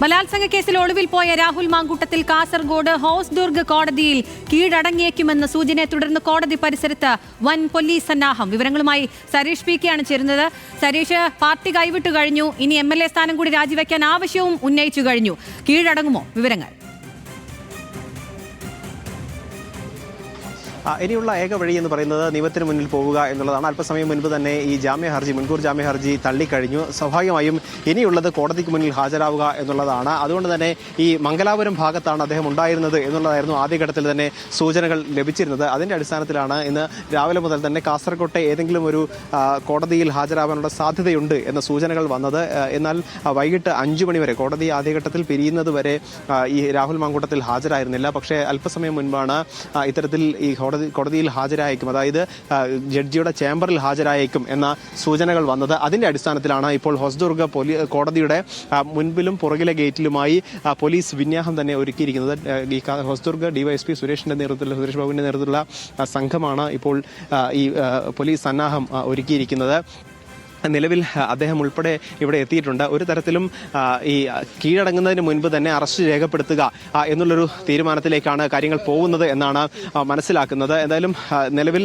ബലാത്സംഗ കേസിൽ ഒളിവിൽ പോയ രാഹുൽ മാങ്കൂട്ടത്തിൽ കാസർഗോഡ് ഹോസ്ദുർഗ് കോടതിയിൽ കീഴടങ്ങിയേക്കുമെന്ന സൂചനയെ തുടർന്ന് കോടതി പരിസരത്ത് വൻ പോലീസ് സന്നാഹം. വിവരങ്ങളുമായി സരീഷ് പി കെയാണ് ചേരുന്നത്. സരീഷ് പാർട്ടി കൈവിട്ടു കഴിഞ്ഞു. ഇനി എ സ്ഥാനം കൂടി രാജിവെക്കാൻ ആവശ്യവും ഉന്നയിച്ചു കഴിഞ്ഞു. കീഴടങ്ങുമോ? വിവരങ്ങൾ. ഇനിയുള്ള ഏക വഴി എന്ന് പറയുന്നത് നിയമത്തിന് മുന്നിൽ പോവുക എന്നുള്ളതാണ്. അല്പസമയം മുൻപ് തന്നെ ഈ ജാമ്യ ഹർജി മുൻകൂർ ജാമ്യ ഹർജി തള്ളിക്കഴിഞ്ഞു. സ്വാഭാവികമായും ഇനിയുള്ളത് കോടതിക്ക് മുന്നിൽ ഹാജരാവുക എന്നുള്ളതാണ്. അതുകൊണ്ട് തന്നെ ഈ മംഗലാപുരം ഭാഗത്താണ് അദ്ദേഹം ഉണ്ടായിരുന്നത് എന്നുള്ളതായിരുന്നു ആദ്യഘട്ടത്തിൽ തന്നെ സൂചനകൾ ലഭിച്ചിരുന്നത്. അതിന്റെ അടിസ്ഥാനത്തിലാണ് ഇന്ന് രാവിലെ മുതൽ തന്നെ കാസർകോട്ടെ ഏതെങ്കിലും ഒരു കോടതിയിൽ ഹാജരാവാനുള്ള സാധ്യതയുണ്ട് എന്ന സൂചനകൾ വന്നത്. എന്നാൽ വൈകിട്ട് അഞ്ചു മണിവരെ കോടതി ആദ്യഘട്ടത്തിൽ പിരിയുന്നത് വരെ ഈ രാഹുൽ മാങ്കൂട്ടത്തിൽ ഹാജരായിരുന്നില്ല. പക്ഷേ അല്പസമയം മുൻപാണ് ഇത്തരത്തിൽ ഈ കോടതി കോടതിയിൽ ഹാജരായേക്കും. അതായത് ജഡ്ജിയുടെ ചേംബറിൽ ഹാജരായേക്കും എന്ന സൂചനകൾ വന്നത്. അതിന്റെ അടിസ്ഥാനത്തിലാണ് ഇപ്പോൾ ഹൊസ്ദുർഗ് പോലീ കോടതിയുടെ മുൻപിലും പുറകിലെ ഗേറ്റിലുമായി പോലീസ് വിന്യാസം തന്നെ ഒരുക്കിയിരിക്കുന്നത്. ഈ ഹൊസ്ദുർഗ ഡിവൈഎസ്പി സുരേഷിന്റെ നേതൃത്വത്തിൽ സുരേഷ് ബാബുവിന്റെ നേതൃത്വത്തിലുള്ള സംഘമാണ് ഇപ്പോൾ ഈ പോലീസ് സന്നാഹം ഒരുക്കിയിരിക്കുന്നത്. നിലവിൽ അദ്ദേഹം ഉൾപ്പെടെ ഇവിടെ എത്തിയിട്ടുണ്ട്. ഒരു തരത്തിലും ഈ കീഴടങ്ങുന്നതിന് മുൻപ് തന്നെ അറസ്റ്റ് രേഖപ്പെടുത്തുക എന്നുള്ളൊരു തീരുമാനത്തിലേക്കാണ് കാര്യങ്ങൾ പോകുന്നത് എന്നാണ് മനസ്സിലാക്കുന്നത്. എന്തായാലും നിലവിൽ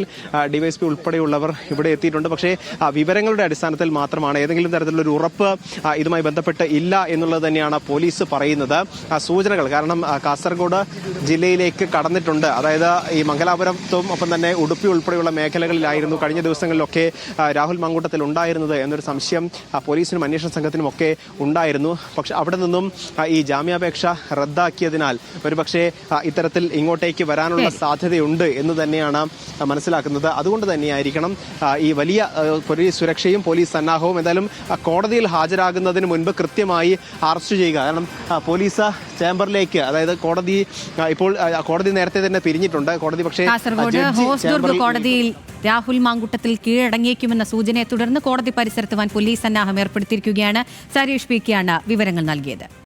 ഡിവൈഎസ്പി ഉൾപ്പെടെയുള്ളവർ ഇവിടെ എത്തിയിട്ടുണ്ട്. പക്ഷേ വിവരങ്ങളുടെ അടിസ്ഥാനത്തിൽ മാത്രമാണ് ഏതെങ്കിലും തരത്തിലുള്ള ഒരു ഉറപ്പ് ഇതുമായി ബന്ധപ്പെട്ട് ഇല്ല എന്നുള്ളത് തന്നെയാണ് പോലീസ് പറയുന്നത്. സൂചനകൾ കാരണം കാസർഗോഡ് ജില്ലയിലേക്ക് കടന്നിട്ടുണ്ട്. അതായത് ഈ മംഗലാപുരത്തും ഒപ്പം തന്നെ ഉടുപ്പി ഉൾപ്പെടെയുള്ള മേഖലകളിലായിരുന്നു കഴിഞ്ഞ ദിവസങ്ങളിലൊക്കെ രാഹുൽ മങ്കൂട്ടത്തിൽ ഉണ്ടായിരുന്നത് എന്നൊരു സംശയം പോലീസിനും അന്വേഷണ സംഘത്തിനും ഒക്കെ ഉണ്ടായിരുന്നു. പക്ഷെ അവിടെ നിന്നും ഈ ജാമ്യാപേക്ഷ റദ്ദാക്കിയതിനാൽ ഒരുപക്ഷെ ഇത്തരത്തിൽ ഇങ്ങോട്ടേക്ക് വരാനുള്ള സാധ്യതയുണ്ട് എന്ന് തന്നെയാണ് മനസ്സിലാക്കുന്നത്. അതുകൊണ്ട് തന്നെയായിരിക്കണം ഈ വലിയ പോലീസ് സുരക്ഷയും പോലീസ് സന്നാഹവും എന്തായാലും കോടതിയിൽ ഹാജരാകുന്നതിന് മുൻപ് കൃത്യമായി അറസ്റ്റ് ചെയ്യുക. കാരണം പോലീസ് ചേംബറിലേക്ക് അതായത് കോടതി ഇപ്പോൾ കോടതി നേരത്തെ തന്നെ പിരിഞ്ഞിട്ടുണ്ട്. കോടതി പക്ഷേ കോടതിയിൽ രാഹുൽ മാങ്കുട്ടത്തിൽ കീഴടങ്ങിയേക്കുമെന്ന സൂചനയെ തുടർന്ന് കോടതി പരിസരത്ത് വൻ പോലീസ് സന്നാഹം ഏർപ്പെടുത്തിയിരിക്കുകയാണ് സരീഷ് പി കെയാണ് വിവരങ്ങൾ നൽകിയത്.